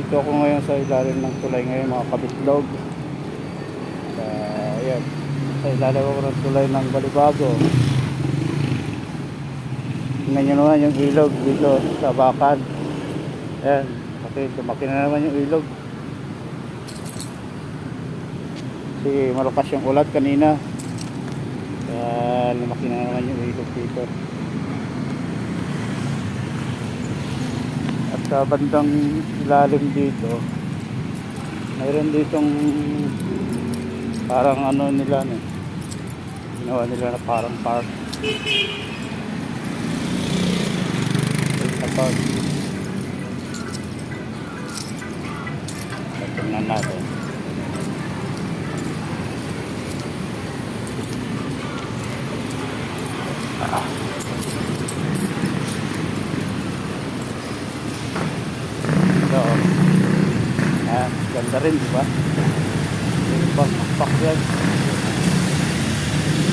Dito ako ngayon sa ilalim ng tulay ngayon mga kabitlog. Uh, ayan. Sa ilalim ako ng tulay ng Balibago. Tingnan nyo naman yung ilog dito sa Bakan. Ayan. Kasi lumaki na naman yung ilog. Kasi malakas yung ulat kanina. Kaya lumaki na naman yung ilog dito. Sa bandang ilalim dito, mayroon ditong parang ano nila no. Ginawa nila na parang park. Sa park. Tingnan natin. Ganda rin, di ba? Yung pakpak yan.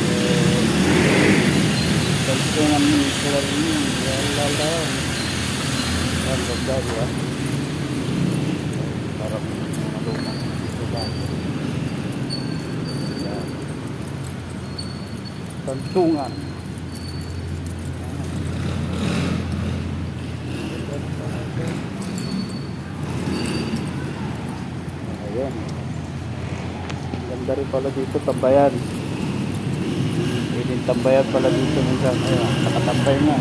Eh, Ganito ng color niya. Lala. Ang ganda, di ba? Parang malumang. Diba? Yan. Tantungan. Ayan. Ganda rin pala dito, tambayan. Pwedeng tambayan pala dito minsan. Ayan, nakatambay na.